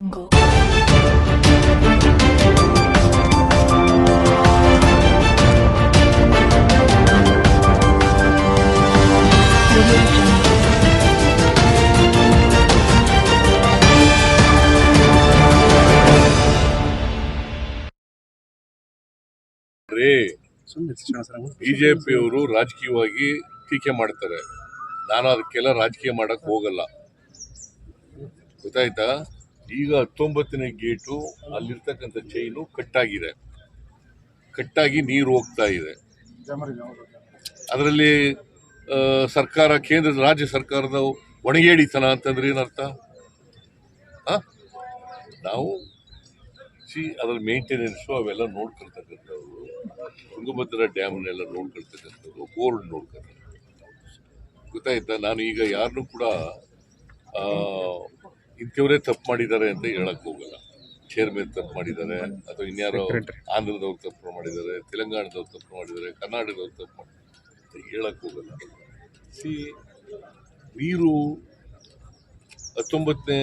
거. ಅವರು ಬಿಜೆಪಿಯವರು ರಾಜಕೀಯವಾಗಿ ಟೀಕೆ ಮಾಡ್ತಾರೆ. ನಾನು ಅದಕ್ಕೆಲ್ಲ ರಾಜಕೀಯ ಮಾಡಕ್ ಹೋಗಲ್ಲ. ಗೊತ್ತಾಯ್ತಾ? ಈಗ ಹತ್ತೊಂಬತ್ತನೇ ಗೇಟು ಅಲ್ಲಿರ್ತಕ್ಕಂಥ ಚೈನು ಕಟ್ಟಾಗಿದೆ. ಕಟ್ಟಾಗಿ ನೀರು ಹೋಗ್ತಾ ಇದೆ. ಅದರಲ್ಲಿ ಸರ್ಕಾರ, ಕೇಂದ್ರ, ರಾಜ್ಯ ಸರ್ಕಾರದ ಒಣಗೇಡಿತನ ಅಂತಂದ್ರೆ ಏನರ್ಥ? ನಾವು, ಸಿ ಅದರ ಮೇಂಟೆನೆನ್ಸು ಅವೆಲ್ಲ ನೋಡ್ಕೊಳ್ತಕ್ಕಂಥವ್ರು ತುಂಗಭದ್ರಾ ಡ್ಯಾಮ್ನೆಲ್ಲ ನೋಡ್ಕೊಳ್ತಕ್ಕಂಥವ್ರು ಬೋರ್ಡ್ ನೋಡ್ಕೊಳ್ತಾರೆ ಗೊತ್ತಾಯ್ತಾ? ನಾನು ಈಗ ಯಾರನ್ನೂ ಕೂಡ ಇಂಥವರೇ ತಪ್ಪು ಮಾಡಿದ್ದಾರೆ ಅಂತ ಹೇಳಕ್ ಹೋಗಲ್ಲ. ಚೇರ್ಮನ್ ತಪ್ಪು ಮಾಡಿದ್ದಾರೆ ಅಥವಾ ಇನ್ಯಾರೋ ಆಂಧ್ರದವ್ರು ತಪ್ಪು ಮಾಡಿದ್ದಾರೆ ತೆಲಂಗಾಣದವ್ರು ತಪ್ಪು ಮಾಡಿದ್ದಾರೆ ಕರ್ನಾಟಕದವ್ರು ತಪ್ಪು ಮಾಡಿದ್ದಾರೆ ಅಂತ ಹೇಳಕ್ ಹೋಗಲ್ಲ. ಸಿ ನೀರು ಹತ್ತೊಂಬತ್ತನೇ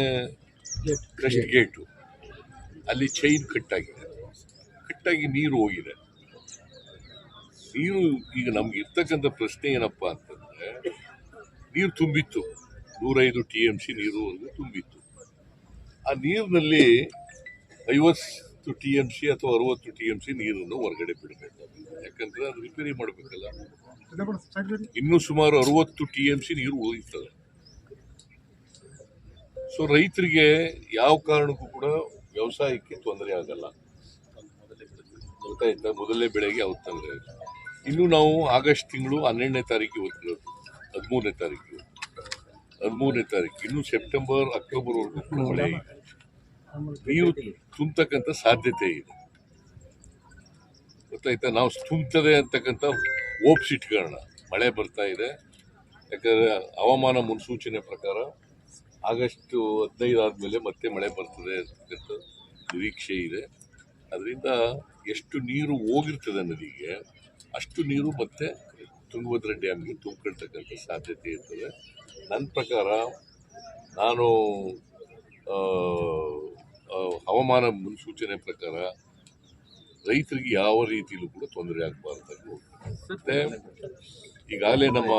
ಕ್ರಸ್ಟ್ ಗೇಟು ಅಲ್ಲಿ ಚೈನ್ ಕಟ್ಟಾಗಿದೆ. ಕಟ್ಟಾಗಿ ನೀರು ಹೋಗಿದೆ. ನೀರು ಈಗ ನಮ್ಗೆ ಇರ್ತಕ್ಕಂಥ ಪ್ರಶ್ನೆ ಏನಪ್ಪ ಅಂತಂದ್ರೆ ನೀರು ತುಂಬಿತ್ತು. ನೂರೈದು ಟಿ ಎಂ ಸಿ ನೀರು ತುಂಬಿತ್ತು. ಆ ನೀರಿನಲ್ಲಿ ಐವತ್ತು ಟಿ ಎಂ ಸಿ ಅಥವಾ ಅರವತ್ತು ಟಿ ಎಂ ಸಿ ನೀರನ್ನು ಹೊರಗಡೆ ಬಿಡಬೇಕು. ಯಾಕಂದರೆ ಅದು ರಿಪೇರಿ ಮಾಡಬೇಕಲ್ಲ. ಇನ್ನೂ ಸುಮಾರು ಅರವತ್ತು ಟಿ ಎಂ ಸಿ ನೀರು ಉಳಿತದೆ ಸೊ ರೈತರಿಗೆ ಯಾವ ಕಾರಣಕ್ಕೂ ಕೂಡ ವ್ಯವಸಾಯಕ್ಕೆ ತೊಂದರೆ ಆಗಲ್ಲ. ಗೊತ್ತಾಯ್ತಾ? ಮೊದಲನೇ ಬೆಳೆಗೆ ಯಾವ ತೊಂದರೆ ಇನ್ನು ನಾವು ಆಗಸ್ಟ್ ತಿಂಗಳು ಹನ್ನೆರಡನೇ ತಾರೀಕಿಗೆ ಹೋಗ್ತಿರೋದು, ಹದಿಮೂರನೇ ತಾರೀಕು ಹದಿಮೂರನೇ ತಾರೀಕು. ಇನ್ನು ಸೆಪ್ಟೆಂಬರ್, ಅಕ್ಟೋಬರ್ವರೆಗೂ ವರೆಗೂ ಮಳೆ ಇದೆ ನೀರು ತುಂಬತಕ್ಕಂಥ ಸಾಧ್ಯತೆ ಇದೆ. ಗೊತ್ತಾಯ್ತಾ? ನಾವು ತುಂಬುತ್ತದೆ ಅಂತಕ್ಕಂಥ ಓಪ್ಸ್ ಇಟ್ಕೊಳ್ಳೋಣ ಮಳೆ ಬರ್ತಾ ಇದೆ. ಯಾಕಂದರೆ ಹವಾಮಾನ ಮುನ್ಸೂಚನೆ ಪ್ರಕಾರ ಆಗಸ್ಟ್ ಹದಿನೈದು ಆದಮೇಲೆ ಮತ್ತೆ ಮಳೆ ಬರ್ತದೆ ಅಂತಕ್ಕಂಥ ನಿರೀಕ್ಷೆ ಇದೆ. ಅದರಿಂದ ಎಷ್ಟು ನೀರು ಹೋಗಿರ್ತದೆ ನದಿಗೆ, ಅಷ್ಟು ನೀರು ಮತ್ತೆ ತುಂಗಭದ್ರಾ ಡ್ಯಾಮ್ಗೆ ತುಂಬಿಕೊಳ್ತಕ್ಕಂಥ ಸಾಧ್ಯತೆ ಇರ್ತದೆ. ನನ್ನ ಪ್ರಕಾರ ನಾನು ಹವಾಮಾನ ಮುನ್ಸೂಚನೆ ಪ್ರಕಾರ ರೈತರಿಗೆ ಯಾವ ರೀತಿಯಲ್ಲೂ ಕೂಡ ತೊಂದರೆ ಆಗಬಾರ್ದು ಮತ್ತೆ ಈಗಾಗಲೇ ನಮ್ಮ